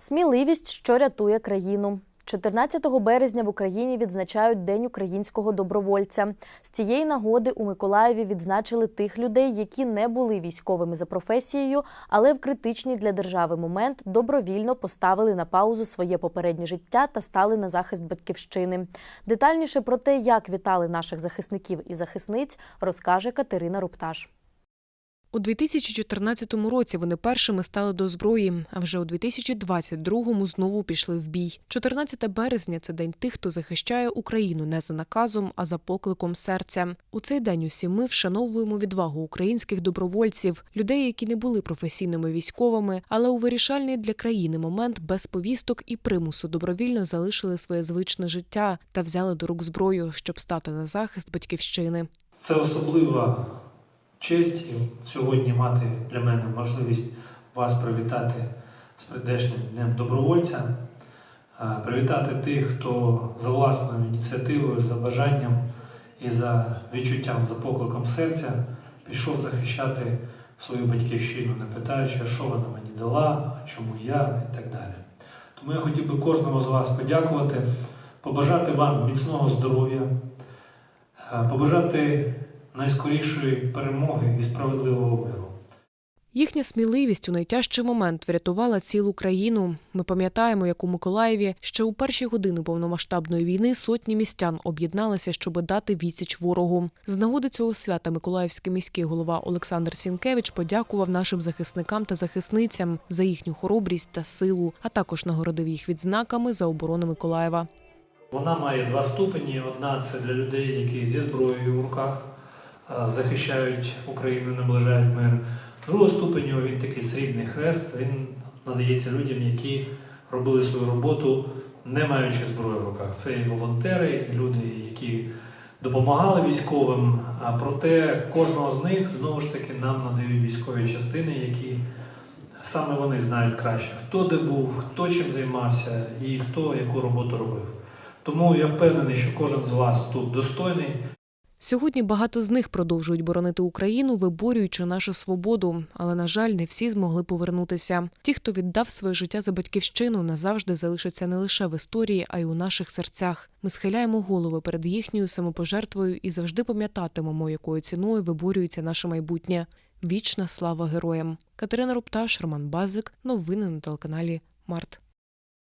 Сміливість, що рятує країну. 14 березня в Україні відзначають День українського добровольця. З цієї нагоди у Миколаєві відзначили тих людей, які не були військовими за професією, але в критичний для держави момент добровільно поставили на паузу своє попереднє життя та стали на захист батьківщини. Детальніше про те, як вітали наших захисників і захисниць, розкаже Катерина Рупташ. У 2014 році вони першими стали до зброї, а вже у 2022-му знову пішли в бій. 14 березня це день тих, хто захищає Україну не за наказом, а за покликом серця. У цей день усі ми вшановуємо відвагу українських добровольців, людей, які не були професійними військовими, але у вирішальний для країни момент без повісток і примусу добровільно залишили своє звичне життя та взяли до рук зброю, щоб стати на захист батьківщини. Це особлива честь і сьогодні мати для мене можливість вас привітати з прийдешнім днем добровольця, привітати тих, хто за власною ініціативою, за бажанням і за відчуттям, за покликом серця пішов захищати свою батьківщину, не питаючи, що вона мені дала, чому я? і так далі. Тому я хотів би кожному з вас подякувати, побажати вам міцного здоров'я, е, побажати найскорішої перемоги і справедливого миру. Їхня сміливість у найтяжчий момент врятувала цілу країну. Ми пам'ятаємо, як у Миколаєві ще у перші години повномасштабної війни сотні містян об'єдналися, щоб дати відсіч ворогу. З нагоди цього свята Миколаївський міський голова Олександр Сінкевич подякував нашим захисникам та захисницям за їхню хоробрість та силу, а також нагородив їх відзнаками за оборону Миколаєва. Вона має два ступені. Одна це для людей, які зі зброєю в руках захищають Україну, наближають мир. Другого ступеню він такий срібний хрест. Він надається людям, які робили свою роботу, не маючи зброї в руках. Це і волонтери, і люди, які допомагали військовим. А проте кожного з них знову ж таки нам надають військові частини, які саме вони знають краще, хто де був, хто чим займався і хто яку роботу робив. Тому я впевнений, що кожен з вас тут достойний. Сьогодні багато з них продовжують боронити Україну, виборюючи нашу свободу. Але, на жаль, не всі змогли повернутися. Ті, хто віддав своє життя за батьківщину, назавжди залишаться не лише в історії, а й у наших серцях. Ми схиляємо голови перед їхньою самопожертвою і завжди пам'ятатимемо, якою ціною виборюється наше майбутнє. Вічна слава героям. Катерина Рупташ, Роман Базик. Новини на телеканалі Март.